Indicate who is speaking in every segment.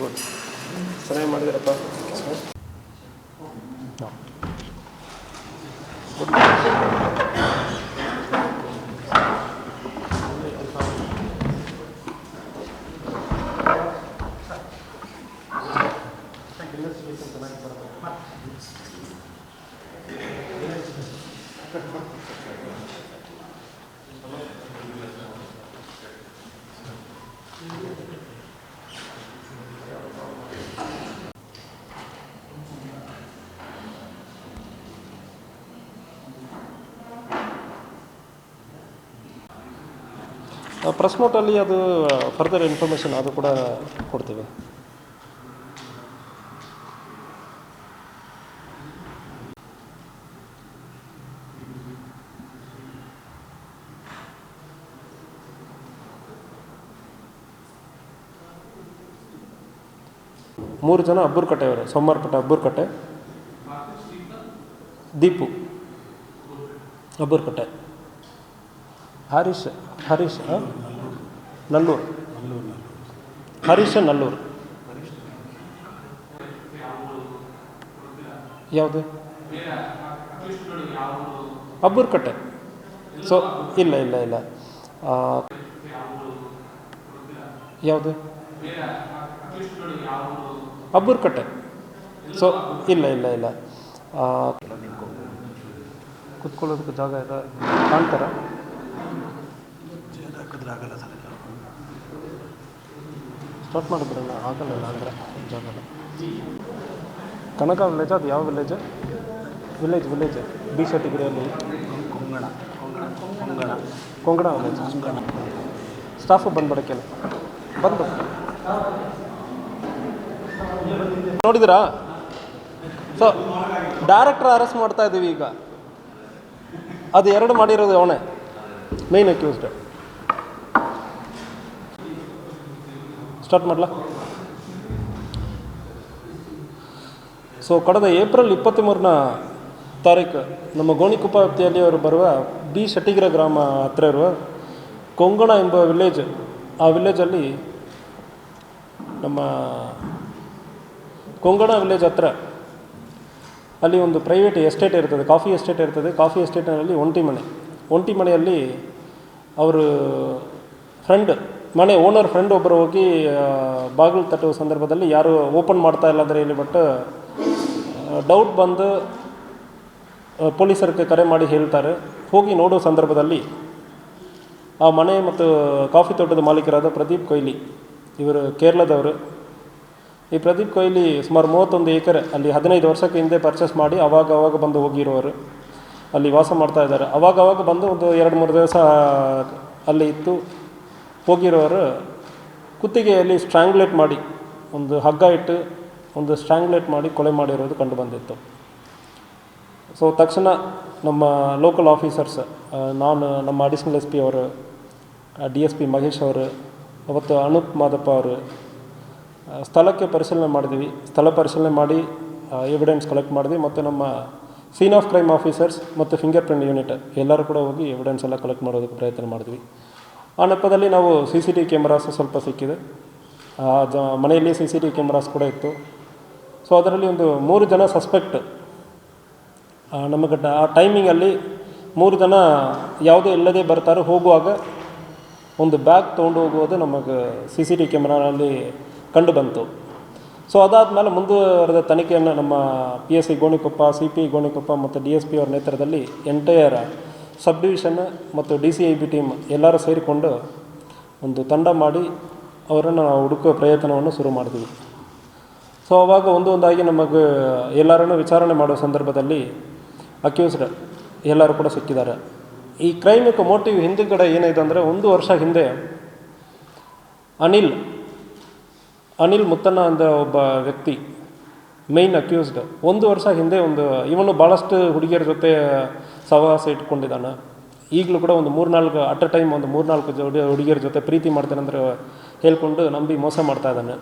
Speaker 1: good ಚೆನ್ನಾಗಿ ಮಾಡಿದಿರಪ್ಪ. Good press ನೋಟಲ್ಲಿ ಅದು ಫರ್ದರ್ ಇನ್ಫಾರ್ಮೇಷನ್ ಅದು ಕೂಡ ಕೊಡ್ತೀವಿ. ಮೂರು ಜನ ಅಬ್ಬೂರ್ಕಟ್ಟೆಯವರು ಸೋಮವಾರಪೇಟೆ ಅಬ್ಬೂರ್ಕಟ್ಟೆ ದೀಪು. ಅಬ್ಬೂರ್ಕಟ್ಟೆ ಹರೀಶ್. ಹರೀಶ್? ನಲ್ಲೂರು. ಹರೀಶ್, ನಲ್ಲೂರು. ಯಾವುದು? ಅಬ್ಬೂರ್ಕಟ್ಟೆ. ಸೊ ಇಲ್ಲ ಇಲ್ಲ ಇಲ್ಲ. ಯಾವುದು? ಅಬ್ಬೂರ್ಕಟ್ಟೆ. ಸೊ ಇಲ್ಲ ಇಲ್ಲ ಇಲ್ಲ. ಕುತ್ಕೊಳ್ಳೋದಕ್ಕೆ ಜಾಗ ಇದೆ ಕಾಣ್ತಾರ? ಸ್ಟಾರ್ಟ್ ಮಾಡಿದ್ರಲ್ಲ ಆಗಲ್ಲ ಅಂದರೆ ಜಾಗಲ್ಲ ಕನಕ ವಿಲೇಜ್ ಅದು ಯಾವ ವಿಲೇಜ್ ವಿಲೇಜ್ ವಿಲೇಜ್ ಬಿ ಶೆಟ್ಟಿಗಿರಿಯಲ್ಲಿ ಕೊಂಗಣ ಕೊಂಗಣ ವಿಲೇಜ್ ಸ್ಟಾಫು ಬಂದ್ಬಿಡಕ್ಕೆ ಬಂದು. ನೋಡಿದಿರಾ ಸೊ ಡೈರೆಕ್ಟ್ರ್ ಅರೆಸ್ಟ್ ಮಾಡ್ತಾ ಇದ್ದೀವಿ ಈಗ. ಅದು ಎರಡು ಮಾಡಿರೋದು ಅವನೇ. ಮೇನ್ ಅಕ್ಯೂಸ್ಡ್ ಸ್ಟಾರ್ಟ್ ಮಾಡಲ? ಸೊ ಕಳೆದ ಏಪ್ರಿಲ್ ಇಪ್ಪತ್ತ್ಮೂರನ ತಾರೀಕು ನಮ್ಮ ಗೋಣಿಕೊಪ್ಪ ವ್ಯಾಪ್ತಿಯಲ್ಲಿ ಅವರು ಬರುವ ಬಿ ಶಟ್ಟಿಗಿರ ಗ್ರಾಮ ಹತ್ತಿರ ಇರುವ ಕೊಂಗಣ ಎಂಬ ವಿಲೇಜ್ ಆ ವಿಲೇಜಲ್ಲಿ ನಮ್ಮ ಕೊಂಗಣ ವಿಲೇಜ್ ಹತ್ರ ಅಲ್ಲಿ ಒಂದು ಪ್ರೈವೇಟ್ ಎಸ್ಟೇಟ್ ಇರ್ತದೆ ಕಾಫಿ ಎಸ್ಟೇಟ್ ಇರ್ತದೆ. ಕಾಫಿ ಎಸ್ಟೇಟ್ನಲ್ಲಿ ಒಂಟಿ ಮನೆ. ಒಂಟಿ ಮನೆಯಲ್ಲಿ ಅವರು ಫ್ರೆಂಡ್ ಮನೆ ಓನರ್ ಫ್ರೆಂಡ್ ಒಬ್ಬರು ಹೋಗಿ ಬಾಗಿಲು ತಟ್ಟುವ ಸಂದರ್ಭದಲ್ಲಿ ಯಾರು ಓಪನ್ ಮಾಡ್ತಾ ಇಲ್ಲ ಅಂದರೆ ಹೇಳಿ ಬಟ್ ಡೌಟ್ ಬಂದು ಪೊಲೀಸರಿಗೆ ಕರೆ ಮಾಡಿ ಹೇಳ್ತಾರೆ. ಹೋಗಿ ನೋಡೋ ಸಂದರ್ಭದಲ್ಲಿ ಆ ಮನೆ ಮತ್ತು ಕಾಫಿ ತೋಟದ ಮಾಲೀಕರಾದ ಪ್ರದೀಪ್ ಕೊಯ್ಲಿ ಇವರು ಕೇರಳದವರು. ಈ ಪ್ರದೀಪ್ ಕೊಹ್ಲಿ ಸುಮಾರು ಮೂವತ್ತೊಂದು ಎಕರೆ, ಅಲ್ಲಿ ಹದಿನೈದು ವರ್ಷಕ್ಕೆ ಹಿಂದೆ ಪರ್ಚೇಸ್ ಮಾಡಿ ಅವಾಗ ಅವಾಗ ಬಂದು ಹೋಗಿರುವವರು ಅಲ್ಲಿ ವಾಸ ಮಾಡ್ತಾ ಇದ್ದಾರೆ. ಅವಾಗ ಅವಾಗ ಬಂದು ಒಂದು ಎರಡು ಮೂರು ದಿವಸ ಅಲ್ಲಿ ಇತ್ತು. ಹೋಗಿರೋರು ಕುತ್ತಿಗೆಯಲ್ಲಿ ಸ್ಟ್ರ್ಯಾಂಗ್ಲೇಟ್ ಮಾಡಿ, ಒಂದು ಹಗ್ಗ ಇಟ್ಟು ಒಂದು ಸ್ಟ್ರ್ಯಾಂಗ್ಲೇಟ್ ಮಾಡಿ ಕೊಲೆ ಮಾಡಿರೋದು ಕಂಡು ಬಂದಿತ್ತು. ಸೊ ತಕ್ಷಣ ನಮ್ಮ ಲೋಕಲ್ ಆಫೀಸರ್ಸ್ ನಾನು, ನಮ್ಮ ಅಡಿಷ್ನಲ್ ಎಸ್ ಪಿ ಅವರು ಡಿ ಎಸ್ ಪಿ ಮಹೇಶ್ ಅವರು, ಅವತ್ತು ಅನೂಪ್ ಮಾದಪ್ಪ ಅವರು ಸ್ಥಳಕ್ಕೆ ಪರಿಶೀಲನೆ ಮಾಡಿದ್ವಿ. ಸ್ಥಳ ಪರಿಶೀಲನೆ ಮಾಡಿ ಎವಿಡೆನ್ಸ್ ಕಲೆಕ್ಟ್ ಮಾಡಿದ್ವಿ. ಮತ್ತು ನಮ್ಮ ಸೀನ್ ಆಫ್ ಕ್ರೈಮ್ ಆಫೀಸರ್ಸ್ ಮತ್ತು ಫಿಂಗರ್ ಪ್ರಿಂಟ್ ಯೂನಿಟ್ ಎಲ್ಲರೂ ಕೂಡ ಹೋಗಿ ಎವಿಡೆನ್ಸ್ ಎಲ್ಲ ಕಲೆಕ್ಟ್ ಮಾಡೋದಕ್ಕೆ ಪ್ರಯತ್ನ ಮಾಡಿದ್ವಿ. ಆ ನೆಪದಲ್ಲಿ ನಾವು ಸಿ ಸಿ ಟಿ ಕ್ಯಾಮ್ರಾಸ್ ಸ್ವಲ್ಪ ಸಿಕ್ಕಿದೆ. ಜ, ಮನೆಯಲ್ಲಿ ಸಿ ಸಿ ಟಿ ಕ್ಯಾಮ್ರಾಸ್ ಕೂಡ ಇತ್ತು. ಸೊ ಅದರಲ್ಲಿ ಒಂದು ಮೂರು ಜನ ಸಸ್ಪೆಕ್ಟ್ ನಮಗೆ ಆ ಟೈಮಿಂಗಲ್ಲಿ ಮೂರು ಜನ ಯಾವುದೇ ಇಲ್ಲದೆ ಬರ್ತಾರೆ. ಹೋಗುವಾಗ ಒಂದು ಬ್ಯಾಗ್ ತೊಗೊಂಡು ಹೋಗುವುದು ನಮಗೆ ಸಿ ಸಿ ಟಿ ಕ್ಯಾಮ್ರಾನಲ್ಲಿ ಕಂಡು ಬಂತು. ಸೊ ಅದಾದಮೇಲೆ ಮುಂದುವರೆದ ತನಿಖೆಯನ್ನು ನಮ್ಮ P S C Gonikoppa C P Gonikoppa ಮತ್ತು ಡಿ ಎಸ್ ಪಿ ಅವರ ನೇತೃತ್ವದಲ್ಲಿ ಎಂಟೈಯರ್ ಸಬ್ ಡಿವಿಷನ್ ಮತ್ತು D C I B team ಎಲ್ಲರೂ ಸೇರಿಕೊಂಡು ಒಂದು ತಂಡ ಮಾಡಿ ಅವರನ್ನು ನಾವು ಹುಡುಕುವ ಪ್ರಯತ್ನವನ್ನು ಶುರು ಮಾಡಿದ್ವಿ ಸೊ ಅವಾಗ ಒಂದು ಒಂದಾಗಿ ನಮಗೆ ಎಲ್ಲರನ್ನೂ ವಿಚಾರಣೆ ಮಾಡುವ ಸಂದರ್ಭದಲ್ಲಿ ಅಕ್ಯೂಸ್ಡ್ ಎಲ್ಲರೂ ಕೂಡ ಸಿಕ್ಕಿದ್ದಾರೆ. ಈ ಕ್ರೈಮಿಕ್ ಮೋಟಿವ್ ಹಿಂದುಗಡೆ ಏನಿದೆ ಅಂದರೆ ಒಂದು ವರ್ಷ ಹಿಂದೆ ಅನಿಲ್ ಅನಿಲ್ ಮುತ್ತಣ್ಣ ಅಂತ ಒಬ್ಬ ವ್ಯಕ್ತಿ ಮೇಯ್ನ್ ಅಕ್ಯೂಸ್ಡ್ ಒಂದು ವರ್ಷ ಹಿಂದೆ ಒಂದು, ಇವನು ಭಾಳಷ್ಟು ಹುಡುಗಿಯರ ಜೊತೆ ಸಹವಾಸ ಇಟ್ಕೊಂಡಿದ್ದಾನೆ. ಈಗಲೂ ಕೂಡ ಒಂದು ಮೂರ್ನಾಲ್ಕು, ಅಟ್ ಅ ಟೈಮ್ ಒಂದು ಮೂರ್ನಾಲ್ಕು ಜೋಡಿ ಹುಡುಗಿಯರ ಜೊತೆ ಪ್ರೀತಿ ಮಾಡ್ತಾನೆ ಅಂದ್ರೆ ಹೇಳ್ಕೊಂಡು ನಂಬಿ ಮೋಸ ಮಾಡ್ತಾ ಇದ್ದಾನೆ.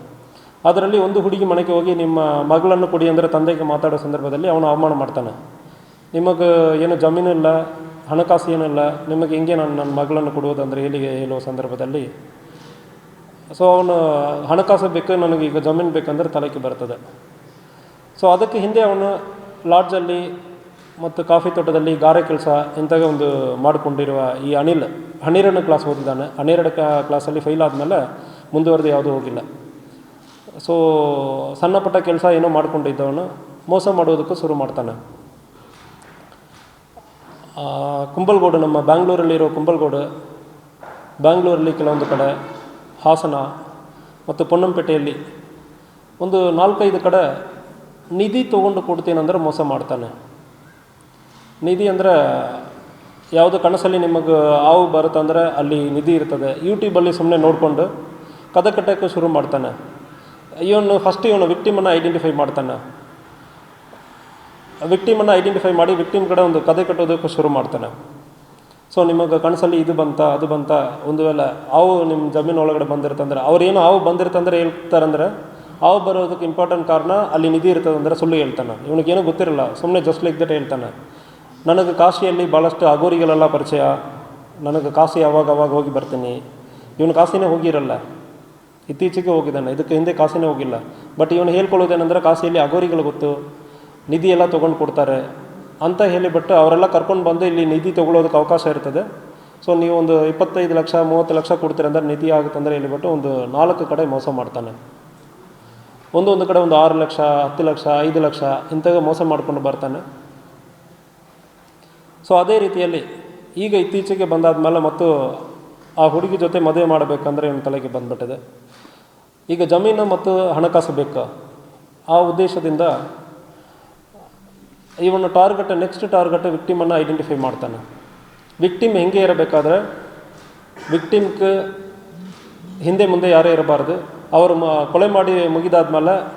Speaker 1: ಅದರಲ್ಲಿ ಒಂದು ಹುಡುಗಿ ಮನೆಗೆ ಹೋಗಿ ನಿಮ್ಮ ಮಗಳನ್ನು ಕೊಡಿ ಅಂದರೆ ತಂದೆಗೆ ಮಾತಾಡೋ ಸಂದರ್ಭದಲ್ಲಿ ಅವನು ಅವಮಾನ ಮಾಡ್ತಾನೆ. ನಿಮಗೆ ಏನು ಜಮೀನು ಇಲ್ಲ, ಹಣಕಾಸು ಏನಿಲ್ಲ ನಿಮಗೆ ಹೆಂಗೆ ನಾನು ನನ್ನ ಮಗಳನ್ನು ಕೊಡುವುದಂದರೆ ಹೇಳಿಗೆ ಹೇಳುವ ಸಂದರ್ಭದಲ್ಲಿ ಸೊ ಅವನು ಹಣಕಾಸು ಬೇಕು, ನನಗೆ ಈಗ ಜಮೀನು ಬೇಕಂದ್ರೆ ತಲೆಗೆ ಬರ್ತದೆ. ಸೊ ಅದಕ್ಕೆ ಹಿಂದೆ ಅವನು ಲಾಡ್ಜಲ್ಲಿ ಮತ್ತು ಕಾಫಿ ತೋಟದಲ್ಲಿ ಗಾರೆ ಕೆಲಸ ಇಂಥವೇ ಒಂದು ಮಾಡಿಕೊಂಡಿರುವ ಈ ಅನಿಲ್ ಹನ್ನೆರಡನೇ ಕ್ಲಾಸ್ ಓದಿದ್ದಾನೆ. ಹನ್ನೆರಡು ಕ್ಲಾಸಲ್ಲಿ ಫೈಲ್ ಆದಮೇಲೆ ಮುಂದುವರೆದು ಯಾವುದೂ ಹೋಗಿಲ್ಲ. ಸೊ ಸಣ್ಣ ಪುಟ್ಟ ಕೆಲಸ ಏನೋ ಮಾಡಿಕೊಂಡಿದ್ದವನು ಮೋಸ ಮಾಡೋದಕ್ಕೂ ಶುರು ಮಾಡ್ತಾನೆ. ಕುಂಬಲ್ಗೋಡು, ನಮ್ಮ ಬ್ಯಾಂಗ್ಳೂರಲ್ಲಿರೋ ಕುಂಬಲ್ಗೋಡು, ಬ್ಯಾಂಗ್ಳೂರಲ್ಲಿ ಕೆಲವೊಂದು ಕಡೆ ಹಾಸನ ಮತ್ತು ಪೊನ್ನಂಪೇಟೆಯಲ್ಲಿ ಒಂದು ನಾಲ್ಕೈದು ಕಡೆ ನಿಧಿ ತೊಗೊಂಡು ಕೊಡ್ತೀನಂದ್ರೆ ಮೋಸ ಮಾಡ್ತಾನೆ. ನಿಧಿ ಅಂದರೆ ಯಾವುದು ಕನಸಲ್ಲಿ ನಿಮಗೆ ಹಾವು ಬರುತ್ತಂದ್ರೆ ಅಲ್ಲಿ ನಿಧಿ ಇರ್ತದೆ. ಯೂಟ್ಯೂಬಲ್ಲಿ ಸುಮ್ಮನೆ ನೋಡಿಕೊಂಡು ಕದ ಕಟ್ಟೋಕ್ಕೆ ಶುರು ಮಾಡ್ತಾನೆ. ಇವನು ಫಸ್ಟ್ ಇವನು ವಿಕ್ಟಿಮನ್ನು ಐಡೆಂಟಿಫೈ ಮಾಡ್ತಾನೆ. ವಿಕ್ಟಿಮನ್ನು ಐಡೆಂಟಿಫೈ ಮಾಡಿ ವಿಕ್ಟಿಮ್ ಕಡೆ ಒಂದು ಕದೆ ಕಟ್ಟೋದಕ್ಕೆ ಶುರು ಮಾಡ್ತಾನೆ. ಸೊ ನಿಮಗೆ ಕನಸಲ್ಲಿ ಇದು ಬಂತ, ಅದು ಬಂತ, ಒಂದು ವೇಳೆ ಹಾವು ನಿಮ್ಮ ಜಮೀನು ಒಳಗಡೆ ಬಂದಿರ್ತಂದ್ರೆ ಅವ್ರೇನು ಹಾವು ಬಂದಿರ್ತಂದ್ರೆ ಹೇಳ್ತಾರಂದ್ರೆ ಹಾವು ಬರೋದಕ್ಕೆ ಇಂಪಾರ್ಟೆಂಟ್ ಕಾರಣ ಅಲ್ಲಿ ನಿಧಿ ಇರ್ತದಂದ್ರೆ ಸುಳ್ಳು ಹೇಳ್ತಾನೆ. ಇವನಿಗೇನೂ ಗೊತ್ತಿರಲ್ಲ ಸುಮ್ಮನೆ ಜಸ್ಟ್ ಲೈಕ್ ದಟ್ ಹೇಳ್ತಾನೆ. ನನಗೆ ಕಾಶಿಯಲ್ಲಿ ಭಾಳಷ್ಟು ಅಗೋರಿಗಳೆಲ್ಲ ಪರಿಚಯ. ನನಗೆ ಕಾಶಿ ಯಾವಾಗ ಅವಾಗ ಹೋಗಿ ಬರ್ತೀನಿ. ಇವನು ಕಾಶಿನೇ ಹೋಗಿರಲ್ಲ. ಇತ್ತೀಚೆಗೆ ಹೋಗಿದ್ದಾನೆ. ಇದಕ್ಕೆ ಹಿಂದೆ ಕಾಸಿನೇ ಹೋಗಿಲ್ಲ. ಬಟ್ ಇವನು ಹೇಳ್ಕೊಳ್ಳೋದೇನೆಂದ್ರೆ ಕಾಸಿಯಲ್ಲಿ ಅಗೋರಿಗಳು ಗೊತ್ತು. ನಿಧಿ ಎಲ್ಲ ತೊಗೊಂಡು ಕೊಡ್ತಾರೆ. ಅಂತ ಹೇಳಿಬಿಟ್ಟು ಅವರೆಲ್ಲ ಕರ್ಕೊಂಡು ಬಂದು ಇಲ್ಲಿ ನಿಧಿ ತೊಗೊಳೋದಕ್ಕೆ ಅವಕಾಶ ಇರ್ತದೆ. ಸೊ ನೀವು ಒಂದು ಇಪ್ಪತ್ತೈದು ಲಕ್ಷ, ಮೂವತ್ತು ಲಕ್ಷ ಕೊಡ್ತೀರಂದ್ರೆ ನಿಧಿ ಆಗುತ್ತಂದರೆ ಹೇಳಿಬಿಟ್ಟು ಒಂದು ನಾಲ್ಕು ಕಡೆ ಮೋಸ ಮಾಡ್ತಾನೆ. ಒಂದೊಂದು ಕಡೆ ಒಂದು ಆರು ಲಕ್ಷ, ಹತ್ತು ಲಕ್ಷ, ಐದು ಲಕ್ಷ ಇಂಥ ಮೋಸ ಮಾಡ್ಕೊಂಡು ಬರ್ತಾನೆ. ಸೊ ಅದೇ ರೀತಿಯಲ್ಲಿ ಈಗ ಇತ್ತೀಚೆಗೆ ಬಂದಾದ ಮೇಲೆ ಮತ್ತು ಆ ಹುಡುಗಿ ಜೊತೆ ಮದುವೆ ಮಾಡಬೇಕಂದ್ರೆ ಇವನ ತಲೆಗೆ ಬಂದ್ಬಿಟ್ಟಿದೆ. ಈಗ ಜಮೀನು ಮತ್ತು ಹಣಕಾಸು ಬೇಕು? ಆ ಉದ್ದೇಶದಿಂದ ಇವನು ಟಾರ್ಗೆಟ್, ನೆಕ್ಸ್ಟ್ ಟಾರ್ಗೆಟ್ ವಿಕ್ಟಿಮನ್ನು ಐಡೆಂಟಿಫೈ ಮಾಡ್ತಾನೆ. ವಿಕ್ಟಿಮ್ ಹೆಂಗೆ ಇರಬೇಕಾದ್ರೆ, ವಿಕ್ಟಿಮ್ಗೆ ಹಿಂದೆ ಮುಂದೆ ಯಾರೇ ಇರಬಾರ್ದು. ಅವರು ಮ, ಕೊಲೆ ಮಾಡಿ ಮುಗಿದಾದ್ಮೇಲೆ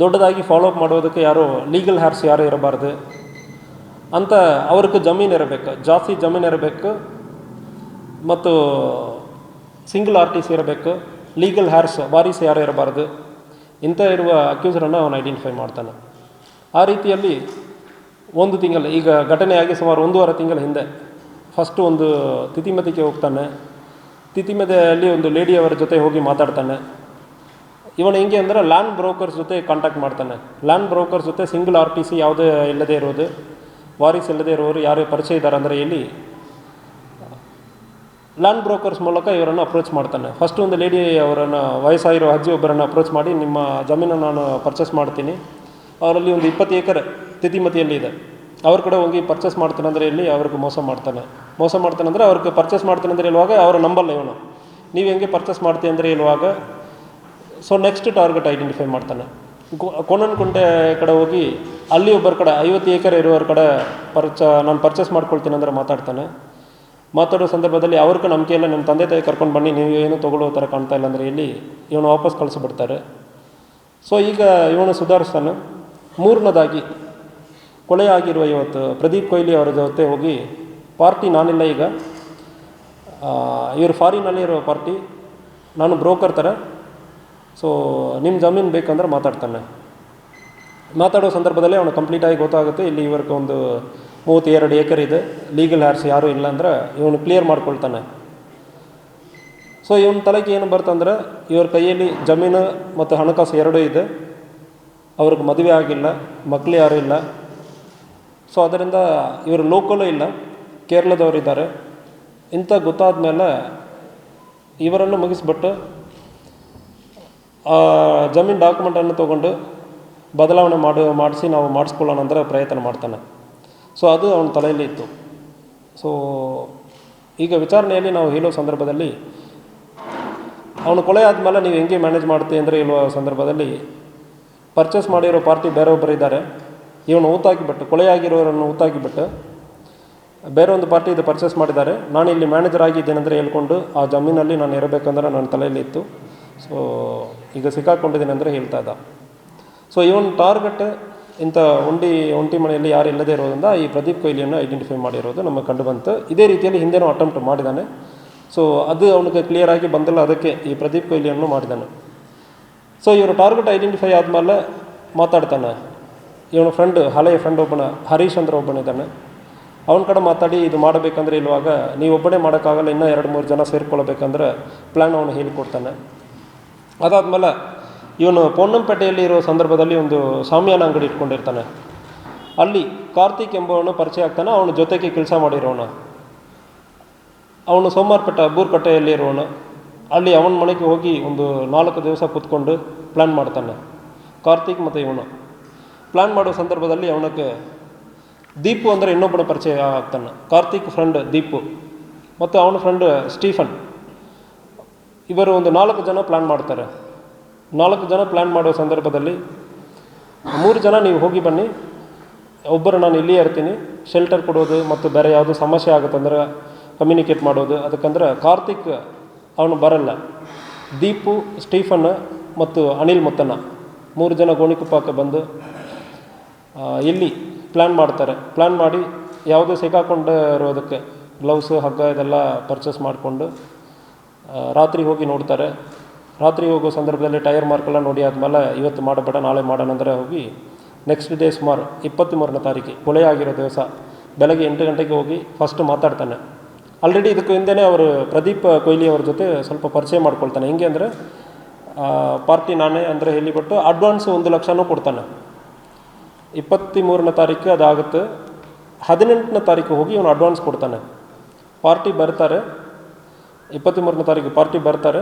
Speaker 1: ದೊಡ್ಡದಾಗಿ ಫಾಲೋ ಅಪ್ ಮಾಡೋದಕ್ಕೆ ಯಾರು ಲೀಗಲ್ ಹ್ಯಾರ್ಸ್ ಯಾರು ಇರಬಾರ್ದು. ಅಂತ ಅವ್ರಿಗೆ ಜಮೀನು ಇರಬೇಕು. ಜಾಸ್ತಿ ಜಮೀನು ಇರಬೇಕು. ಮತ್ತು ಸಿಂಗಲ್ ಆರ್ ಟಿ ಸಿ ಇರಬೇಕು. ಲೀಗಲ್ ಹ್ಯಾರ್ಸ್ ವಾರಿಸ್ ಯಾರು ಇರಬಾರ್ದು. ಇಂಥ ಇರುವ ಅಕ್ಯೂಸರನ್ನು ಅವನು ಐಡೆಂಟಿಫೈ ಮಾಡ್ತಾನೆ. ಆ ರೀತಿಯಲ್ಲಿ ಒಂದು ತಿಂಗಳು, ಈಗ ಘಟನೆಯಾಗಿ ಸುಮಾರು ಒಂದೂವರೆ ತಿಂಗಳ ಹಿಂದೆ ಫಸ್ಟು ಒಂದು ತಿಥಿಮತಿಗೆ ಹೋಗ್ತಾನೆ. ತಿಥಿಮತೆಯಲ್ಲಿ ಒಂದು ಲೇಡಿಯವರ ಜೊತೆ ಹೋಗಿ ಮಾತಾಡ್ತಾನೆ. ಇವನು ಹೆಂಗೆ ಅಂದರೆ ಲ್ಯಾಂಡ್ ಬ್ರೋಕರ್ಸ್ ಜೊತೆ ಕಾಂಟ್ಯಾಕ್ಟ್ ಮಾಡ್ತಾನೆ. ಲ್ಯಾಂಡ್ ಬ್ರೋಕರ್ಸ್ ಜೊತೆ ಸಿಂಗಲ್ ಆರ್ ಟಿ ಸಿ ಯಾವುದೇ ಇಲ್ಲದೇ ಇರೋದು. ವಾರಿಸ್ ಇಲ್ಲದೆ ಇರುವವರು ಯಾರು ಪರಿಚಯ ಇದ್ದಾರೆ ಅಂದರೆ ಇಲ್ಲಿ ಲ್ಯಾಂಡ್ ಬ್ರೋಕರ್ಸ್ ಮೂಲಕ ಇವರನ್ನು ಅಪ್ರೋಚ್ ಮಾಡ್ತಾನೆ. ಫಸ್ಟ್ ಒಂದು ಲೇಡಿ ಅವರನ್ನು ವಯಸ್ಸಾಗಿರೋ ಅಜ್ಜಿ ಒಬ್ಬರನ್ನು ಅಪ್ರೋಚ್ ಮಾಡಿ, ನಿಮ್ಮ ಜಮೀನನ್ನು ನಾನು ಪರ್ಚೇಸ್ ಮಾಡ್ತೀನಿ. ಅವರಲ್ಲಿ ಒಂದು ಇಪ್ಪತ್ತು ಏಕರ್ ತಿತಿಮತಿಯಲ್ಲಿ ಇದೆ. ಅವ್ರ ಕಡೆ ಹೋಗಿ ಪರ್ಚೇಸ್ ಮಾಡ್ತಾನೆ ಅಂದರೆ ಇಲ್ಲಿ ಅವ್ರಿಗೆ ಮೋಸ ಮಾಡ್ತಾನೆ. ಮೋಸ ಮಾಡ್ತಾನೆ ಅಂದರೆ ಅವ್ರಿಗೆ ಪರ್ಚೇಸ್ ಮಾಡ್ತಾನೆ ಅಂದರೆ ಇಲ್ಲುವಾಗ ಅವರು ನಂಬಲ್ಲ ಇವನು. ನೀವು ಹೆಂಗೆ ಪರ್ಚೇಸ್ ಮಾಡ್ತೀವಿ ಅಂದರೆ ಇಲ್ಲುವಾಗ ಸೊ ನೆಕ್ಸ್ಟ್ ಟಾರ್ಗೆಟ್ ಐಡೆಂಟಿಫೈ ಮಾಡ್ತಾನೆ. ಕೋಣನಕುಂಟೆ ಕಡೆ ಹೋಗಿ ಅಲ್ಲಿ ಒಬ್ಬರ ಕಡೆ ಐವತ್ತು ಏಕರೆ ಇರುವವ್ರ ಕಡೆ ಪರ್ಚ, ನಾನು ಪರ್ಚೇಸ್ ಮಾಡ್ಕೊಳ್ತೀನಿ ಅಂದರೆ ಮಾತಾಡ್ತಾನೆ. ಮಾತಾಡೋ ಸಂದರ್ಭದಲ್ಲಿ ಅವ್ರಿಗೆ ನಂಬಿಕೆ ಇಲ್ಲ ನಿಮ್ಮ ತಂದೆ ತಾಯಿ ಕರ್ಕೊಂಡು ಬನ್ನಿ, ನೀವು ಏನು ತೊಗೊಳ್ಳೋ ಥರ ಕಾಣ್ತಾ ಇಲ್ಲ ಅಂದರೆ ಇಲ್ಲಿ ಇವನು ವಾಪಸ್ ಕಳಿಸ್ಬಿಡ್ತಾರೆ. ಸೊ ಈಗ ಇವನು ಸುಧಾರಿಸ್ತಾನೆ. ಮೂರನೇದಾಗಿ ಕೊಲೆಯಾಗಿರುವ ಇವತ್ತು ಪ್ರದೀಪ್ ಕೊಹ್ಲಿ ಅವರ ಜೊತೆ ಹೋಗಿ ಪಾರ್ಟಿ ನಾನಿಲ್ಲ ಈಗ. ಇವರು ಫಾರಿನಲ್ಲಿರೋ ಪಾರ್ಟಿ. ನಾನು ಬ್ರೋಕರ್ ಥರ ಸೊ ನಿಮ್ಮ ಜಮೀನು ಬೇಕಂದ್ರೆ ಮಾತಾಡ್ತಾನೆ. ಮಾತಾಡೋ ಸಂದರ್ಭದಲ್ಲಿ ಅವನು ಕಂಪ್ಲೀಟಾಗಿ ಗೊತ್ತಾಗುತ್ತೆ, ಇಲ್ಲಿ ಇವ್ರಿಗೆ ಒಂದು ಮೂವತ್ತೆರಡು ಏಕರ್ ಇದೆ ಲೀಗಲ್ ಹ್ಯಾರ್ಸ್ ಯಾರೂ ಇಲ್ಲ ಅಂದ್ರೆ ಇವನು ಕ್ಲಿಯರ್ ಮಾಡ್ಕೊಳ್ತಾನೆ. ಸೊ ಇವನ ತಲೆಗೆ ಏನು ಬರ್ತಂದ್ರೆ ಇವ್ರ ಕೈಯಲ್ಲಿ ಜಮೀನು ಮತ್ತು ಹಣಕಾಸು ಎರಡೂ ಇದೆ. ಅವ್ರಿಗೆ ಮದುವೆ ಆಗಿಲ್ಲ ಮಕ್ಕಳು ಯಾರೂ ಇಲ್ಲ. ಸೊ ಅದರಿಂದ ಇವರು ಲೋಕಲು ಇಲ್ಲ ಕೇರಳದವರಿದ್ದಾರೆ ಇಂಥ ಗೊತ್ತಾದ ಮೇಲೆ ಇವರನ್ನು ಮುಗಿಸ್ಬಿಟ್ಟು ಆ, ಜಮೀನು ಡಾಕ್ಯುಮೆಂಟನ್ನು ತೊಗೊಂಡು ಬದಲಾವಣೆ ಮಾಡಿ, ಮಾಡಿಸಿ ನಾವು ಮಾಡಿಸ್ಕೊಳ್ಳೋಣ ಅಂದರೆ ಪ್ರಯತ್ನ ಮಾಡ್ತಾನೆ. ಸೊ ಅದು ಅವನ ತಲೆಯಲ್ಲಿ ಇತ್ತು. ಸೊ ಈಗ ವಿಚಾರಣೆಯಲ್ಲಿ ನಾವು ಹೇಳೋ ಸಂದರ್ಭದಲ್ಲಿ ಅವನು ಕೊಲೆ ಆದಮೇಲೆ ನೀವು ಹೆಂಗೆ ಮ್ಯಾನೇಜ್ ಮಾಡ್ತೀವಿ ಅಂದರೆ ಹೇಳುವ ಸಂದರ್ಭದಲ್ಲಿ ಪರ್ಚೇಸ್ ಮಾಡಿರೋ ಪಾರ್ಟಿ ಬೇರೆಯೊಬ್ಬರಿದ್ದಾರೆ ಇವನು ಊತಾಕಿಬಿಟ್ಟು ಕೊಲೆಯಾಗಿರೋರನ್ನು ಊತಾಕಿಬಿಟ್ಟು ಬೇರೆ ಒಂದು ಪಾರ್ಟಿ ಇದು ಪರ್ಚೇಸ್ ಮಾಡಿದ್ದಾರೆ. ನಾನು ಇಲ್ಲಿ ಮ್ಯಾನೇಜರ್ ಆಗಿದ್ದೇನೆಂದರೆ ಹೇಳ್ಕೊಂಡು ಆ ಜಮೀನಲ್ಲಿ ನಾನು ಇರಬೇಕಂದ್ರೆ ನನ್ನ ತಲೆಯಲ್ಲಿ ಇತ್ತು. ಸೊ ಈಗ ಸಿಕ್ಕಾಕೊಂಡಿದ್ದೀನಿ ಅಂದರೆ ಹೇಳ್ತಾ ಇದ್ದ. ಸೊ ಇವನ್ ಟಾರ್ಗೆಟ್ ಇಂಥ ಒಂಟಿ ಒಂಟಿ ಮನೆಯಲ್ಲಿ ಯಾರು ಇಲ್ಲದೇ ಇರೋದ್ರಿಂದ ಈ ಪ್ರದೀಪ್ ಕೊಹ್ಲಿಯನ್ನು ಐಡೆಂಟಿಫೈ ಮಾಡಿರೋದು ನಮಗೆ ಕಂಡು ಬಂತು ಇದೇ ರೀತಿಯಲ್ಲಿ ಹಿಂದೆನೂ ಅಟೆಂಪ್ಟ್ ಮಾಡಿದ್ದಾನೆ ಸೊ ಅದು ಅವನಿಗೆ ಕ್ಲಿಯರ್ ಆಗಿ ಬಂದಿಲ್ಲ, ಅದಕ್ಕೆ ಈ ಪ್ರದೀಪ್ ಕೊಹ್ಲಿಯನ್ನು ಮಾಡಿದ್ದಾನೆ ಸೊ ಇವರು ಟಾರ್ಗೆಟ್ ಐಡೆಂಟಿಫೈ ಆದಮೇಲೆ ಮಾತಾಡ್ತಾನೆ. ಇವನ ಫ್ರೆಂಡ್ ಹಳೆಯ ಫ್ರೆಂಡ್ ಒಬ್ಬನ, ಹರೀಶ್ ಅಂದ್ರೆ ಒಬ್ಬನಿದ್ದಾನೆ ಅವನ ಕಡೆ ಮಾತಾಡಿ, ಇದು ಮಾಡಬೇಕಂದ್ರೆ ಇರುವಾಗ ನೀವು ಒಬ್ಬನೇ ಮಾಡೋಕ್ಕಾಗಲ್ಲ, ಇನ್ನೂ ಎರಡು ಮೂರು ಜನ ಸೇರ್ಕೊಳ್ಬೇಕಂದ್ರೆ ಪ್ಲ್ಯಾನ್ ಅವನು ಹೇಳಿಕೊಡ್ತಾನೆ. ಅದಾದಮೇಲೆ ಇವನು ಪೊನ್ನಂಪೇಟೆಯಲ್ಲಿ ಇರೋ ಸಂದರ್ಭದಲ್ಲಿ ಒಂದು ಸಾಮ್ಯಾನ ಅಂಗಡಿ ಇಟ್ಕೊಂಡಿರ್ತಾನೆ. ಅಲ್ಲಿ ಕಾರ್ತಿಕ್ ಎಂಬವನು ಪರಿಚಯ ಆಗ್ತಾನೆ, ಅವನ ಜೊತೆಗೆ ಕೆಲಸ ಮಾಡಿರೋನು. ಅವನು ಸೋಮವಾರಪೇಟೆ ಬೂರ್ಕಟ್ಟೆಯಲ್ಲಿ ಇರೋಣ ಅಲ್ಲಿ ಅವನ ಮನೆಗೆ ಹೋಗಿ ಒಂದು ನಾಲ್ಕು ದಿವಸ ಕೂತ್ಕೊಂಡು ಪ್ಲ್ಯಾನ್ ಮಾಡ್ತಾನೆ, ಕಾರ್ತಿಕ್ ಮತ್ತು ಇವನು. ಪ್ಲ್ಯಾನ್ ಮಾಡೋ ಸಂದರ್ಭದಲ್ಲಿ ಅವನಕ್ಕೆ ದೀಪು ಅಂದರೆ ಇನ್ನೊಬ್ಬನ ಪರಿಚಯ ಆಗ್ತಾನೆ, ಕಾರ್ತಿಕ್ ಫ್ರೆಂಡ್ ದೀಪು. ಮತ್ತು ಅವನ ಫ್ರೆಂಡ್ ಸ್ಟೀಫನ್. ಇವರು ಒಂದು ನಾಲ್ಕು ಜನ ಪ್ಲ್ಯಾನ್ ಮಾಡ್ತಾರೆ. ನಾಲ್ಕು ಜನ ಪ್ಲ್ಯಾನ್ ಮಾಡೋ ಸಂದರ್ಭದಲ್ಲಿ ಮೂರು ಜನ ನೀವು ಹೋಗಿ ಬನ್ನಿ. ಒಬ್ಬರು ನಾನು ಇಲ್ಲಿಯೇ ಇರ್ತೀನಿ. ಶೆಲ್ಟರ್ ಕೊಡೋದು ಮತ್ತು ಬೇರೆ ಯಾವುದು ಸಮಸ್ಯೆ ಆಗುತ್ತಂದ್ರೆ ಕಮ್ಯುನಿಕೇಟ್ ಮಾಡೋದು. ಅದಕ್ಕಂದ್ರೆ ಕಾರ್ತಿಕ್ ಅವನು ಬರಲ್ಲ. ದೀಪು, ಸ್ಟೀಫನ್ ಮತ್ತು ಅನಿಲ್ ಮುತ್ತಣ್ಣ ಮೂರು ಜನ ಗೋಣಿಕುಪ್ಪಕ್ಕೆ ಬಂದು ಇಲ್ಲಿ ಪ್ಲ್ಯಾನ್ ಮಾಡ್ತಾರೆ. ಪ್ಲ್ಯಾನ್ ಮಾಡಿ ಯಾವುದೋ ಸಿಕ್ಕಾಕೊಂಡಿರೋದಕ್ಕೆ ಗ್ಲೌಸು ಹಗ್ಗ ಇದೆಲ್ಲ ಪರ್ಚೇಸ್ ಮಾಡಿಕೊಂಡು ರಾತ್ರಿ ಹೋಗಿ ನೋಡ್ತಾರೆ. ರಾತ್ರಿ ಹೋಗೋ ಸಂದರ್ಭದಲ್ಲಿ ಟೈರ್ ಮಾರ್ಕೆಲ್ಲ ನೋಡಿ ಆದಮೇಲೆ ಇವತ್ತು ಮಾಡಬೇಡ, ನಾಳೆ ಮಾಡೋಣ ಅಂದರೆ ಹೋಗಿ ನೆಕ್ಸ್ಟ್ ಡೇ ಸುಮಾರು ಇಪ್ಪತ್ತ್ಮೂರನೇ ತಾರೀಕು ಕೊಲೆ ಆಗಿರೋ ದಿವಸ ಬೆಳಗ್ಗೆ ಎಂಟು ಗಂಟೆಗೆ ಹೋಗಿ ಫಸ್ಟ್ ಮಾತಾಡ್ತಾನೆ. ಆಲ್ರೆಡಿ ಇದಕ್ಕೂ ಹಿಂದೆನೇ ಅವರು ಪ್ರದೀಪ್ ಕೊಹ್ಲಿ ಅವ್ರ ಜೊತೆ ಸ್ವಲ್ಪ ಪರಿಚಯ ಮಾಡ್ಕೊಳ್ತಾನೆ. ಹೆಂಗೆ ಅಂದರೆ ಪಾರ್ಟಿ ನಾನೇ ಅಂದರೆ ಹೇಳಿಬಿಟ್ಟು ಅಡ್ವಾನ್ಸ್ ಒಂದು ಲಕ್ಷನೂ ಕೊಡ್ತಾನೆ. ಇಪ್ಪತ್ತ್ಮೂರನೇ ತಾರೀಕು ಅದಾಗುತ್ತೆ, ಹದಿನೆಂಟನೇ ತಾರೀಕು ಹೋಗಿ ಇವನು ಅಡ್ವಾನ್ಸ್ ಕೊಡ್ತಾನೆ. ಪಾರ್ಟಿ ಬರ್ತಾರೆ ಇಪ್ಪತ್ತ್ಮೂರನೇ ತಾರೀಕು ಪಾರ್ಟಿ ಬರ್ತಾರೆ.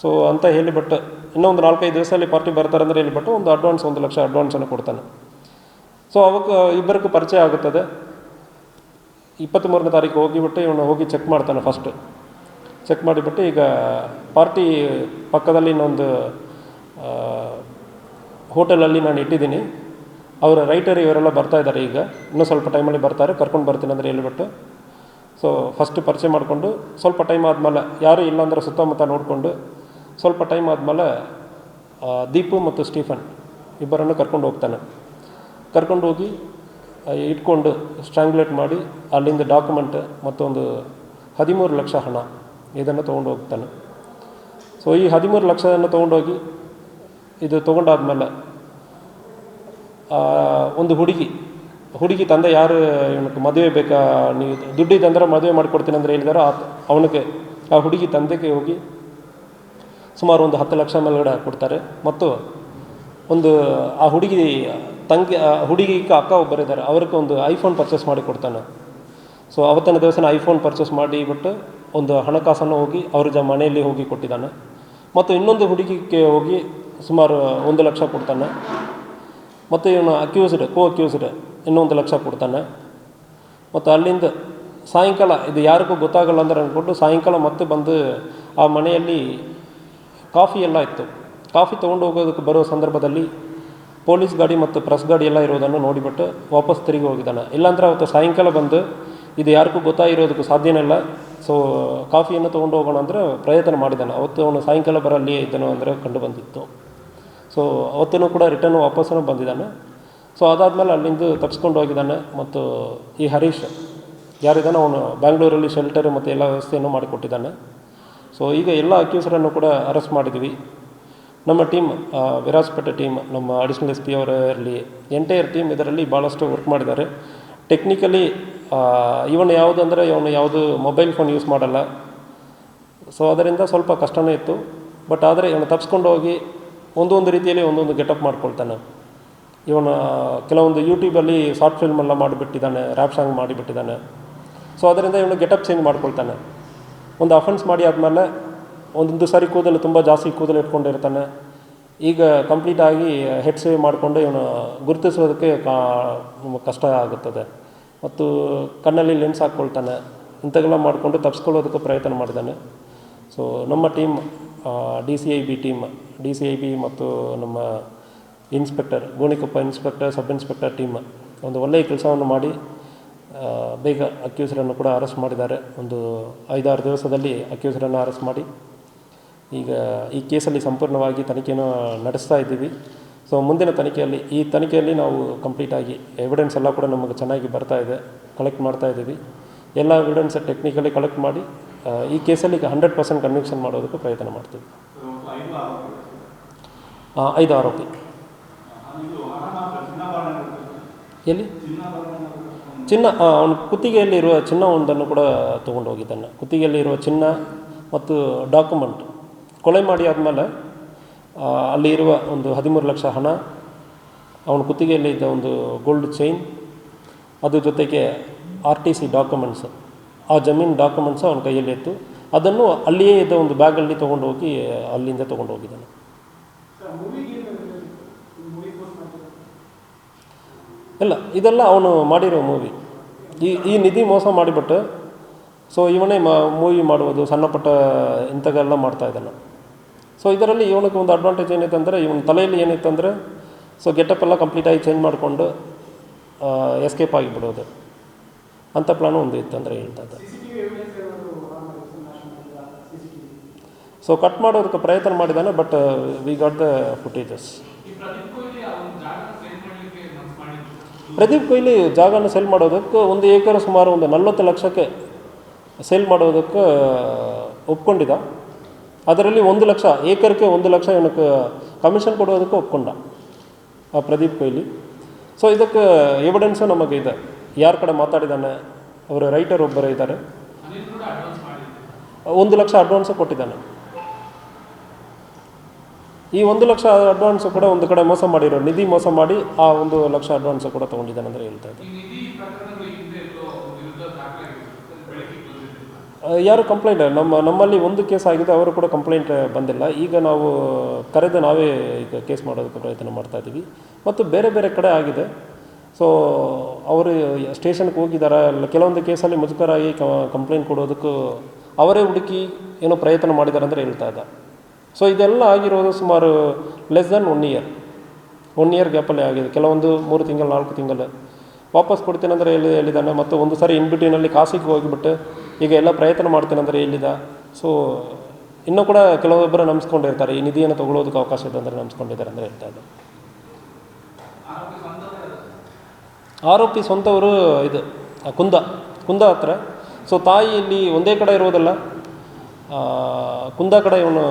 Speaker 1: ಸೊ ಅಂತ ಹೇಳಿಬಿಟ್ಟು ಇನ್ನೂ ಒಂದು ನಾಲ್ಕೈದು ದಿವಸದಲ್ಲಿ ಪಾರ್ಟಿ ಬರ್ತಾರೆ ಅಂದರೆ ಹೇಳಿಬಿಟ್ಟು ಒಂದು ಅಡ್ವಾನ್ಸ್ ಒಂದು ಲಕ್ಷ ಅಡ್ವಾನ್ಸನ್ನು ಕೊಡ್ತಾನೆ. ಸೊ ಅವಾಗ ಇಬ್ಬರಿಗೂ ಪರಿಚಯ ಆಗುತ್ತದೆ. ಇಪ್ಪತ್ತ್ಮೂರನೇ ತಾರೀಕು ಹೋಗಿಬಿಟ್ಟು ಇವನು ಹೋಗಿ ಚೆಕ್ ಮಾಡ್ತಾನೆ ಫಸ್ಟ್ ಚೆಕ್ ಮಾಡಿಬಿಟ್ಟು ಈಗ ಪಾರ್ಟಿ ಪಕ್ಕದಲ್ಲಿ ಇನ್ನೊಂದು ಹೋಟೆಲಲ್ಲಿ ನಾನು ಇಟ್ಟಿದ್ದೀನಿ. ಅವರ ರೈಟರ್ ಇವರೆಲ್ಲ ಬರ್ತಾ ಇದ್ದಾರೆ ಈಗ. ಇನ್ನೂ ಸ್ವಲ್ಪ ಟೈಮಲ್ಲಿ ಬರ್ತಾರೆ, ಕರ್ಕೊಂಡು ಬರ್ತೀನಿ ಅಂದರೆ ಹೇಳ್ಬಿಟ್ಟು ಸೊ ಫಸ್ಟ್ ಪರಿಚಯ ಮಾಡಿಕೊಂಡು ಸ್ವಲ್ಪ ಟೈಮ್ ಆದಮೇಲೆ ಯಾರೂ ಇಲ್ಲಾಂದ್ರೆ ಸುತ್ತಮುತ್ತ ನೋಡಿಕೊಂಡು ಸ್ವಲ್ಪ ಟೈಮ್ ಆದಮೇಲೆ ದೀಪು ಮತ್ತು ಸ್ಟೀಫನ್ ಇಬ್ಬರನ್ನು ಕರ್ಕೊಂಡು ಹೋಗ್ತಾನೆ. ಕರ್ಕೊಂಡು ಹೋಗಿ ಇಟ್ಕೊಂಡು ಸ್ಟ್ರಾಂಗ್ಯುಲೇಟ್ ಮಾಡಿ ಅಲ್ಲಿಂದ ಡಾಕ್ಯುಮೆಂಟ್ ಮತ್ತೊಂದು ಹದಿಮೂರು ಲಕ್ಷ ಹಣ ಇದನ್ನು ತೊಗೊಂಡು ಹೋಗ್ತಾನೆ. ಸೊ ಈ ಹದಿಮೂರು ಲಕ್ಷವನ್ನು ತೊಗೊಂಡೋಗಿ ಇದು ತೊಗೊಂಡಾದ್ಮೇಲೆ ಒಂದು ಹುಡುಗಿ ಹುಡುಗಿ ತಂದೆ ಯಾರು, ಇವನಿಗೆ ಮದುವೆ ಬೇಕಾ ನೀವು ದುಡ್ಡಿದ್ದಂದ್ರೆ ಮದುವೆ ಮಾಡಿಕೊಡ್ತೀನಿ ಅಂದರೆ ಹೇಳಿದಾರೋ ಆ ಅವನಿಗೆ, ಆ ಹುಡುಗಿ ತಂದೆಗೆ ಹೋಗಿ ಸುಮಾರು ಒಂದು ಹತ್ತು ಲಕ್ಷ ಮೇಲ್ಗಡೆ ಕೊಡ್ತಾರೆ ಮತ್ತು ಒಂದು, ಆ ಹುಡುಗಿ ತಂಗಿ ಹುಡುಗಿ ಅಕ್ಕ ಒಬ್ಬರಿದ್ದಾರೆ ಅವ್ರಿಗೆ ಒಂದು ಐಫೋನ್ ಪರ್ಚೇಸ್ ಮಾಡಿ ಕೊಡ್ತಾನೆ. ಸೊ, ಅವತ್ತಿನ ದಿವಸನ ಐಫೋನ್ ಪರ್ಚೇಸ್ ಮಾಡಿಬಿಟ್ಟು ಒಂದು ಹಣಕಾಸನ್ನು ಹೋಗಿ ಅವ್ರ ಜ ಮನೆಯಲ್ಲಿ ಹೋಗಿ ಕೊಟ್ಟಿದ್ದಾನೆ. ಮತ್ತು ಇನ್ನೊಂದು ಹುಡುಗಿಗೆ ಹೋಗಿ ಸುಮಾರು ಒಂದು ಲಕ್ಷ ಕೊಡ್ತಾನೆ. ಮತ್ತು ಇವನು ಅಕ್ಯೂಸ್ಡ್ ಕೋ ಅಕ್ಯೂಸ್ಡ್ ಇನ್ನೊಂದು ಲಕ್ಷ ಕೊಡ್ತಾನೆ. ಮತ್ತು ಅಲ್ಲಿಂದ ಸಾಯಂಕಾಲ, ಇದು ಯಾರಿಗೂ ಗೊತ್ತಾಗಲ್ಲ ಅಂದ್ರೆ ಅಂದ್ಕೊಂಡು ಸಾಯಂಕಾಲ ಮತ್ತೆ ಬಂದು ಆ ಮನೆಯಲ್ಲಿ ಕಾಫಿ ಎಲ್ಲ ಇತ್ತು. ಕಾಫಿ ತೊಗೊಂಡು ಹೋಗೋದಕ್ಕೆ ಬರೋ ಸಂದರ್ಭದಲ್ಲಿ ಪೊಲೀಸ್ ಗಾಡಿ ಮತ್ತು ಪ್ರೆಸ್ ಗಾಡಿ ಎಲ್ಲ ಇರೋದನ್ನು ನೋಡಿಬಿಟ್ಟು ವಾಪಸ್ ತಿರುಗಿ ಹೋಗಿದ್ದಾನೆ. ಇಲ್ಲಾಂದ್ರೆ ಅವತ್ತು ಸಾಯಂಕಾಲ ಬಂದು ಇದು ಯಾರಿಗೂ ಗೊತ್ತಾಗಿರೋದಕ್ಕೆ ಸಾಧ್ಯನೇ ಇಲ್ಲ. ಸೊ ಕಾಫಿಯನ್ನು ತೊಗೊಂಡು ಹೋಗೋಣ ಅಂದರೆ ಪ್ರಯತ್ನ ಮಾಡಿದ್ದಾನೆ. ಅವತ್ತು ಅವನು ಸಾಯಂಕಾಲ ಬರಲ್ಲಿಯೇ ಇದ್ದನು ಅಂದರೆ ಕಂಡು ಬಂದಿತ್ತು. ಸೊ ಅವತ್ತೂ ಕೂಡ ರಿಟರ್ನ್ ವಾಪಸ್ಸೂ ಬಂದಿದ್ದಾನೆ. ಸೊ ಅದಾದಮೇಲೆ ಅಲ್ಲಿಂದ ತಪ್ಪಿಸ್ಕೊಂಡು ಹೋಗಿದ್ದಾನೆ ಮತ್ತು ಈ ಹರೀಶ್, ಯಾರಿದ್ದಾನೆ ಅವನು ಬ್ಯಾಂಗ್ಳೂರಲ್ಲಿ ಶೆಲ್ಟರ್ ಮತ್ತು ಎಲ್ಲ ವ್ಯವಸ್ಥೆಯನ್ನು ಮಾಡಿಕೊಟ್ಟಿದ್ದಾನೆ. ಸೊ ಈಗ ಎಲ್ಲ ಅಕ್ಯೂಸರನ್ನು ಕೂಡ ಅರೆಸ್ಟ್ ಮಾಡಿದ್ವಿ. ನಮ್ಮ ಟೀಮ್ ವಿರಾಜ್ಪೇಟೆ ಟೀಮ್ ನಮ್ಮ ಅಡಿಷನಲ್ ಎಸ್ ಪಿ ಅವರ ಇರಲಿ ಎಂಟೈರ್ ಟೀಮ್ ಇದರಲ್ಲಿ ಭಾಳಷ್ಟು ವರ್ಕ್ ಮಾಡಿದ್ದಾರೆ. ಟೆಕ್ನಿಕಲಿ ಇವನು ಯಾವುದಂದರೆ ಇವನು ಯಾವುದು ಮೊಬೈಲ್ ಫೋನ್ ಯೂಸ್ ಮಾಡಲ್ಲ. ಸೊ ಅದರಿಂದ ಸ್ವಲ್ಪ ಕಷ್ಟನೇ ಇತ್ತು. ಬಟ್ ಆದರೆ ಇವನು ತಪ್ಪಿಸ್ಕೊಂಡು ಹೋಗಿ ಒಂದೊಂದು ರೀತಿಯಲ್ಲಿ ಒಂದೊಂದು ಗೆಟಪ್ ಮಾಡ್ಕೊಳ್ತಾನೆ. ಇವನು, ಕೆಲವೊಂದು ಯೂಟ್ಯೂಬಲ್ಲಿ ಶಾರ್ಟ್ ಫಿಲ್ಮ್ ಎಲ್ಲ ಮಾಡಿಬಿಟ್ಟಿದ್ದಾನೆ ರ್ಯಾಪ್ ಸಾಂಗ್ ಮಾಡಿಬಿಟ್ಟಿದ್ದಾನೆ. ಸೊ ಅದರಿಂದ ಇವನು ಗೆಟಪ್ ಚೇಂಜ್ ಮಾಡ್ಕೊಳ್ತಾನೆ. ಒಂದು ಅಫೆನ್ಸ್ ಮಾಡಿ ಆದಮೇಲೆ ಒಂದೊಂದು ಸಾರಿ ಕೂದಲು ತುಂಬ ಜಾಸ್ತಿ ಕೂದಲು ಇಟ್ಕೊಂಡಿರ್ತಾನೆ. ಈಗ ಕಂಪ್ಲೀಟಾಗಿ ಹೆಡ್ ಸೇವ್ ಮಾಡಿಕೊಂಡು ಇವನು ಗುರುತಿಸೋದಕ್ಕೆ ಕಷ್ಟ ಆಗುತ್ತದೆ. ಮತ್ತು ಕಣ್ಣಲ್ಲಿ ಲೆನ್ಸ್ ಹಾಕ್ಕೊಳ್ತಾನೆ. ಇಂಥವೆಲ್ಲ ಮಾಡಿಕೊಂಡು ತಪ್ಪಿಸ್ಕೊಳ್ಳೋದಕ್ಕೆ ಪ್ರಯತ್ನ ಮಾಡಿದ್ದಾನೆ ಸೊ ನಮ್ಮ team D C I B team D C I B ಮತ್ತು ನಮ್ಮ inspector Gonikoppa inspector sub inspector team ಒಂದು ಒಳ್ಳೆಯ ಕೆಲಸವನ್ನು ಮಾಡಿ ಬೇಗ ಅಕ್ಯೂಸರನ್ನು ಕೂಡ ಅರೆಸ್ಟ್ ಮಾಡಿದ್ದಾರೆ. ಒಂದು ಐದಾರು ದಿವಸದಲ್ಲಿ ಅಕ್ಯೂಸರನ್ನು ಅರೆಸ್ಟ್ ಮಾಡಿ. ಈಗ ಈ ಕೇಸಲ್ಲಿ ಸಂಪೂರ್ಣವಾಗಿ ತನಿಖೆಯನ್ನು ನಡೆಸ್ತಾ ಇದ್ದೀವಿ. ಸೊ ಮುಂದಿನ ತನಿಖೆಯಲ್ಲಿ, ಈ ತನಿಖೆಯಲ್ಲಿ ನಾವು ಕಂಪ್ಲೀಟಾಗಿ ಎವಿಡೆನ್ಸ್ ಎಲ್ಲ ಕೂಡ ನಮಗೆ ಚೆನ್ನಾಗಿ ಬರ್ತಾ ಇದೆ ಕಲೆಕ್ಟ್ ಮಾಡ್ತಾ ಇದ್ದೀವಿ. ಎಲ್ಲ ಎವಿಡೆನ್ಸ್ ಟೆಕ್ನಿಕಲಿ ಕಲೆಕ್ಟ್ ಮಾಡಿ ಈ ಕೇಸಲ್ಲಿ ಈಗ ಹಂಡ್ರೆಡ್ ಪರ್ಸೆಂಟ್ ಕನ್ವಿಕ್ಷನ್ ಮಾಡೋದಕ್ಕೆ ಪ್ರಯತ್ನ ಮಾಡ್ತೀವಿ. ಐದು ಆರೋಪಿ. ಎಲ್ಲಿ? ಚಿನ್ನ ಅವನು ಕುತ್ತಿಗೆಯಲ್ಲಿ ಇರುವ ಚಿನ್ನ ಒಂದನ್ನು ಕೂಡ ತೊಗೊಂಡು ಹೋಗಿದ್ದಾನೆ ಕುತ್ತಿಗೆಯಲ್ಲಿ ಇರುವ ಚಿನ್ನ ಮತ್ತು ಡಾಕ್ಯುಮೆಂಟ್. ಕೊಲೆ ಮಾಡಿ ಆದಮೇಲೆ ಅಲ್ಲಿ ಇರುವ ಒಂದು ಹದಿಮೂರು ಲಕ್ಷ ಹಣ, ಅವನ ಕುತ್ತಿಗೆಯಲ್ಲಿ ಇದ್ದ ಒಂದು ಗೋಲ್ಡ್ ಚೈನ್ ಅದ್ರ ಜೊತೆಗೆ ಆರ್ ಟಿ ಸಿ ಡಾಕ್ಯುಮೆಂಟ್ಸ್ ಆ ಜಮೀನು ಡಾಕ್ಯುಮೆಂಟ್ಸ್ ಅವನ ಕೈಯಲ್ಲಿತ್ತು ಅದನ್ನು ಅಲ್ಲಿಯೇ ಇದ್ದ ಒಂದು ಬ್ಯಾಗಲ್ಲಿ ತೊಗೊಂಡು ಹೋಗಿ, ಅಲ್ಲಿಂದ ತೊಗೊಂಡು ಹೋಗಿದ್ದಾನೆ. ಇಲ್ಲ, ಇದೆಲ್ಲ ಅವನು ಮಾಡಿರೋ ಮೂವಿ. ಈ ಈ ನಿಧಿ ಮೋಸ ಮಾಡಿಬಿಟ್ಟು, ಸೊ ಇವನೇ ಮ, ಮೂವಿ ಮಾಡುವುದು ಸಣ್ಣ ಪುಟ್ಟ ಇಂಥವೆಲ್ಲ ಮಾಡ್ತಾ ಇದ್ದಾನೆ. ಸೊ ಇದರಲ್ಲಿ ಇವನಿಗೆ ಒಂದು ಅಡ್ವಾಂಟೇಜ್ ಏನಿತ್ತು ಅಂದರೆ, ಇವನ ತಲೆಯಲ್ಲಿ ಏನಿತ್ತು ಅಂದರೆ, ಸೊ ಗೆಟಪ್ ಎಲ್ಲ ಕಂಪ್ಲೀಟಾಗಿ ಚೇಂಜ್ ಮಾಡಿಕೊಂಡು ಎಸ್ಕೇಪ್ ಆಗಿಬಿಡೋದು. ಅಂಥ ಪ್ಲಾನು ಒಂದು ಇತ್ತು ಅಂದರೆ ಹೇಳ್ತಾ ಸೊ ಕಟ್ ಮಾಡೋದಕ್ಕೆ ಪ್ರಯತ್ನ ಮಾಡಿದ್ದಾನೆ but we got the footages Pradeep Kohli ಜಾಗನ ಸೆಲ್ ಮಾಡೋದಕ್ಕೆ ಒಂದು ಏಕರ್ ಸುಮಾರು ಒಂದು ನಲ್ವತ್ತು ಲಕ್ಷಕ್ಕೆ ಸೇಲ್ ಮಾಡೋದಕ್ಕೆ ಒಪ್ಕೊಂಡಿದ್ದ ಅದರಲ್ಲಿ ಒಂದು ಲಕ್ಷ ಏಕರ್ಗೆ ಒಂದು ಲಕ್ಷ ಏನಕ್ಕೆ ಕಮಿಷನ್ ಕೊಡೋದಕ್ಕೆ ಒಪ್ಕೊಂಡ, ಆ ಪ್ರದೀಪ್ ಕೊಹ್ಲಿ. ಸೊ ಇದಕ್ಕೆ ಎವಿಡೆನ್ಸು ನಮಗೆ ಇದೆ ಯಾರ ಕಡೆ ಮಾತಾಡಿದ್ದಾನೆ? ಅವರ ರೈಟರ್ ಒಬ್ಬರು ಇದ್ದಾರೆ. ಒಂದು ಲಕ್ಷ ಅಡ್ವಾನ್ಸು ಕೊಟ್ಟಿದ್ದಾನೆ. ಈ ಒಂದು ಲಕ್ಷ ಅಡ್ವಾನ್ಸ್ ಕೂಡ ಒಂದು ಕಡೆ ಮೋಸ ಮಾಡಿರೋ, ನಿಧಿ ಮೋಸ ಮಾಡಿ ಆ ಒಂದು ಲಕ್ಷ ಅಡ್ವಾನ್ಸ್ ಕೂಡ ತೊಗೊಂಡಿದ್ದಾನೆ ಅಂದರೆ ಹೇಳ್ತಾ ಇದ್ದೆ ಯಾರು ಕಂಪ್ಲೇಂಟ್ ನಮ್ಮ, ನಮ್ಮಲ್ಲಿ ಒಂದು ಕೇಸ್ ಆಗಿದೆ, ಅವರು ಕೂಡ ಕಂಪ್ಲೇಂಟ್ ಬಂದಿಲ್ಲ. ಈಗ ನಾವು ಕರೆದು ನಾವೇ ಈಗ ಕೇಸ್ ಮಾಡೋದಕ್ಕೆ ಪ್ರಯತ್ನ ಮಾಡ್ತಾ ಇದ್ದೀವಿ. ಮತ್ತು ಬೇರೆ ಬೇರೆ ಕಡೆ ಆಗಿದೆ. ಸೊ ಅವರು ಸ್ಟೇಷನ್ಗೆ ಹೋಗಿದ್ದಾರೆ ಅಲ್ಲ ಕೆಲವೊಂದು ಕೇಸಲ್ಲಿ ಮುಜುಗರಾಗಿ ಕಂಪ್ಲೇಂಟ್ ಕೊಡೋದಕ್ಕೂ ಅವರೇ ಹುಡುಕಿ ಏನೋ ಪ್ರಯತ್ನ ಮಾಡಿದ್ದಾರೆ ಅಂದರೆ ಹೇಳ್ತಾ ಇದ್ದ. ಸೊ ಇದೆಲ್ಲ ಆಗಿರೋದು ಸುಮಾರು less than one year one year ಗ್ಯಾಪಲ್ಲಿ ಆಗಿದೆ. ಕೆಲವೊಂದು ಮೂರು ತಿಂಗಳು, ನಾಲ್ಕು ತಿಂಗಳು. ವಾಪಸ್ ಕೊಡ್ತೀನಿ ಅಂದರೆ ಎಲ್ಲಿ ಹೇಳಿದ್ದಾನೆ ಮತ್ತು ಒಂದು ಸಾರಿ ಇನ್ ಬಿಟ್ವೀನಲ್ಲಿ ಕಾಸಿಗೆ ಹೋಗಿಬಿಟ್ಟು ಈಗ ಎಲ್ಲ ಪ್ರಯತ್ನ ಮಾಡ್ತೀನಿ ಅಂದರೆ ಎಲ್ಲಿದ್ದ? ಸೊ ಇನ್ನೂ ಕೂಡ ಕೆಲವೊಬ್ಬರು ನಂಬಿಸ್ಕೊಂಡಿರ್ತಾರೆ. ಈ ನಿಧಿಯನ್ನು ತಗೊಳ್ಳೋದಕ್ಕೆ ಅವಕಾಶ ಇದೆ ಅಂದರೆ ನಂಬಿಸ್ಕೊಂಡಿದ್ದಾರೆ ಅಂದರೆ ಹೇಳ್ತಾ ಇದ್ದೆ. ಆರೋಪಿ ಸ್ವಂತವರು ಇದು ಕುಂದ ಕುಂದ ಹತ್ರ. ಸೊ ತಾಯಿ ಇಲ್ಲಿ ಒಂದೇ ಕಡೆ ಇರೋದಲ್ಲ ಕುಂದ ಕಡೆ ಇವನು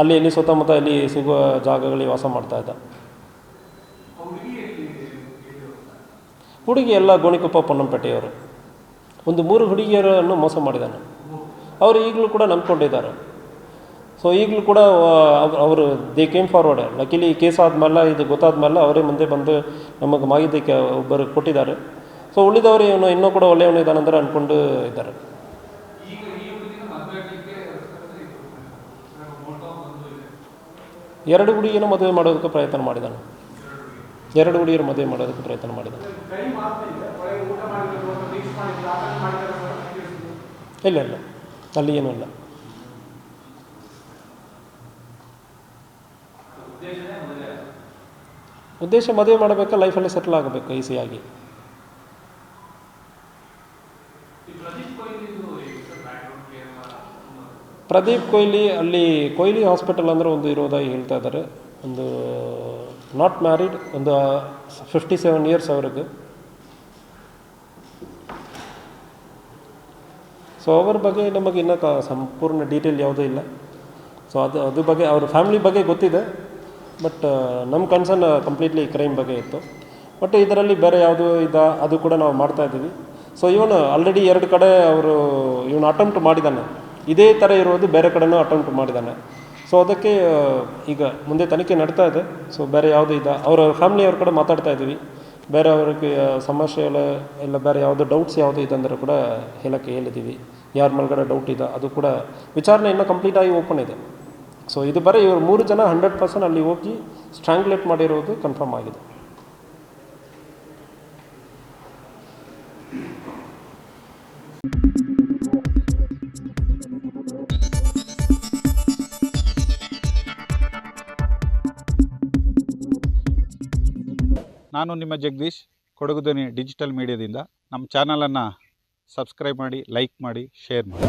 Speaker 1: ಅಲ್ಲಿ, ಇಲ್ಲಿ ಸುತ್ತಮುತ್ತ ಇಲ್ಲಿ ಸಿಗುವ ಜಾಗಗಳಿಗೆ ವಾಸ ಮಾಡ್ತಾ ಇದ್ದ. ಹುಡುಗಿ ಎಲ್ಲ ಗೋಣಿಕೊಪ್ಪ ಪೊನ್ನಂಪೇಟೆಯವರು. ಒಂದು ಮೂರು ಹುಡುಗಿಯರನ್ನು ಮೋಸ ಮಾಡಿದ್ದಾನೆ. ಅವರು ಈಗಲೂ ಕೂಡ ನಂಬ್ಕೊಂಡಿದ್ದಾರೆ. ಸೊ ಈಗಲೂ ಕೂಡ ಅವ್- ಅವರು they came forward luckily case ಆದಮೇಲೆ, ಇದು ಗೊತ್ತಾದ್ಮೇಲೆ ಅವರೇ ಮುಂದೆ ಬಂದು ನಮಗೆ ಮಾಹಿತಿಗೆ ಒಬ್ಬರು ಕೊಟ್ಟಿದ್ದಾರೆ. ಸೊ ಉಳಿದವರು ಇವನು, ಇನ್ನೂ ಕೂಡ ಒಳ್ಳೆಯವನು ಇದ್ದಾನಂದ್ರೆ ಅಂದ್ಕೊಂಡು ಇದ್ದಾರೆ. ಎರಡು ಹುಡುಗಿಯನ್ನು ಮದುವೆ ಮಾಡೋದಕ್ಕೆ ಪ್ರಯತ್ನ ಮಾಡಿದ್ದಾನೆ. ಎರಡು ಹುಡುಗಿಯರು ಮದುವೆ ಮಾಡೋದಕ್ಕೆ ಪ್ರಯತ್ನ ಮಾಡಿದ್ದಾನೆ. ಇಲ್ಲ ಇಲ್ಲ. ಅಲ್ಲಿ ಏನೂ ಇಲ್ಲ. ಉದ್ದೇಶ ಮದುವೆ ಮಾಡಬೇಕಾ ಲೈಫಲ್ಲಿ ಸೆಟ್ಲ್ ಆಗಬೇಕು ಈಸಿಯಾಗಿ ಪ್ರದೀಪ್ ಕೊಹ್ಲಿ ಅಲ್ಲಿ ಕೊಹ್ಲಿ ಹಾಸ್ಪಿಟಲ್ ಅಂದರೆ ಒಂದು ಇರೋದಾಗಿ ಹೇಳ್ತಾ ಇದ್ದಾರೆ ಒಂದು ನಾಟ್ ಮ್ಯಾರಿಡ್ ಒಂದು ಫಿಫ್ಟಿ ಸೆವೆನ್ ಇಯರ್ಸ್ ಅವ್ರಿಗೆ ಸೊ ಅವ್ರ ಬಗ್ಗೆ ನಮಗೆ ಇನ್ನೂ ಕ ಸಂಪೂರ್ಣ ಡೀಟೇಲ್ ಯಾವುದೂ ಇಲ್ಲ. ಸೊ ಅದು ಅದ್ರ ಬಗ್ಗೆ ಅವ್ರ ಫ್ಯಾಮಿಲಿ ಬಗ್ಗೆ ಗೊತ್ತಿದೆ. ಬಟ್ ನಮ್ಮ ಕನ್ಸರ್ನ್ ಕಂಪ್ಲೀಟ್ಲಿ ಕ್ರೈಮ್ ಬಗ್ಗೆ ಇತ್ತು. ಬಟ್ ಇದರಲ್ಲಿ ಬೇರೆ ಯಾವುದು ಇದ, ಅದು ಕೂಡ ನಾವು ಮಾಡ್ತಾ ಇದ್ದೀವಿ. ಸೊ ಇವನು ಆಲ್ರೆಡಿ ಎರಡು ಕಡೆ ಅವರು ಇವನು ಅಟೆಂಪ್ಟ್ ಮಾಡಿದ್ದಾನೆ ಇದೇ ಥರ ಇರೋದು ಬೇರೆ ಕಡೆನೂ ಅಟೆಂಪ್ಟ್ ಮಾಡಿದ್ದಾನೆ ಸೊ ಅದಕ್ಕೆ ಈಗ ಮುಂದೆ ತನಿಖೆ ನಡೀತಾ ಇದೆ. ಸೊ ಬೇರೆ ಯಾವುದು ಇದೆ, ಅವರ ಫ್ಯಾಮಿಲಿಯವ್ರ ಕಡೆ ಮಾತಾಡ್ತಾ ಇದ್ದೀವಿ. ಬೇರೆ ಅವ್ರಿಗೆ ಸಮಸ್ಯೆಗಳು ಸಮಸ್ಯೆ ಎಲ್ಲ, ಇಲ್ಲ ಬೇರೆ ಯಾವುದು ಡೌಟ್ಸ್ ಯಾವುದು ಇದೆ ಅಂದರೆ ಕೂಡ ಹೇಳೋಕ್ಕೆ ಹೇಳಿದ್ದೀವಿ. ಯಾರ ಮೇಲ್ಗಡೆ ಡೌಟ್ ಇದೆ, ಅದು ಕೂಡ ವಿಚಾರಣೆ ಇನ್ನೂ ಕಂಪ್ಲೀಟಾಗಿ ಓಪನ್ ಇದೆ. ಸೊ ಇದು ಬರೀ ಇವರು ಮೂರು ಜನ ಹಂಡ್ರೆಡ್ ಪರ್ಸೆಂಟ್ ಅಲ್ಲಿ ಹೋಗಿ ಸ್ಟ್ರಾಂಗ್ಲೇಟ್ ಮಾಡಿರೋದು ಕನ್ಫರ್ಮ್ ಆಗಿದೆ.
Speaker 2: ನಾನು ನಿಮ್ಮ ಜಗದೀಶ್ ಕೊಡಗುದನಿ ಡಿಜಿಟಲ್ ಮೀಡಿಯಾದಿಂದ ನಮ್ಮ ಚಾನಲನ್ನು ಸಬ್ಸ್ಕ್ರೈಬ್ ಮಾಡಿ ಲೈಕ್ ಮಾಡಿ ಶೇರ್ ಮಾಡಿ.